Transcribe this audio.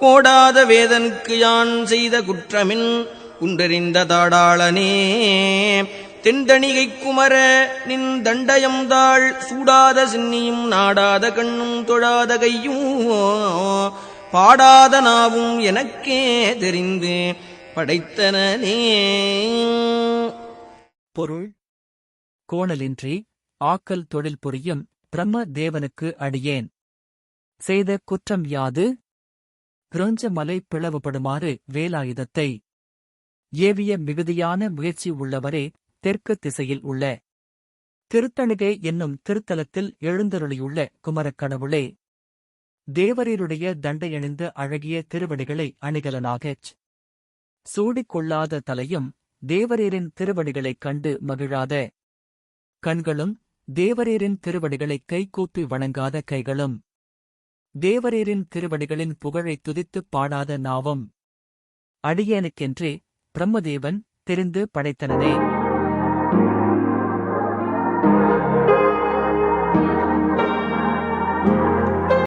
கோடாத வேதனுக்கு யான் செய்த குற்றமின் குன்றறிந்த தாடாளனே. தென்தணிகை குமர நின் தண்டயம் தாள் சூடாத சின்னியும் நாடாத கண்ணும் தொழாத கையும் பாடாத நாவும் எனக்கே தெரிந்து படைத்தனனே. பொருள் கோணலின்றி ஆக்கல் தொழில் புரியும் பிரம்ம தேவனுக்கு அடியேன். செய்த குற்றம் யாது? கிரஞ்ச மலை பிளவுபடுமாறு வேலாயுதத்தை. ஏவிய மிகுதியான முயற்சி உள்ளவரே தெற்கு திசையில் உள்ள. திருத்தணிகை என்னும் திருத்தலத்தில் எழுந்தருளியுள்ள குமரக்கடவுளே தேவரீருடைய தண்டையணிந்த அழகிய திருவடிகளை அணிகலனாகச். சூடிக் கொள்ளாத தலையும் தேவரீரின் திருவடிகளைக் கண்டு மகிழாத. கண்களும் தேவரீரின் திருவடிகளைக் கைகூப்பி வணங்காத கைகளும். தேவரேரின் திருவடிகளின் புகழைத் துதித்துப் பாடாத நாவும். அடியேனுக்கென்றே பிரம்மதேவன் தெரிந்து படைத்தனனே.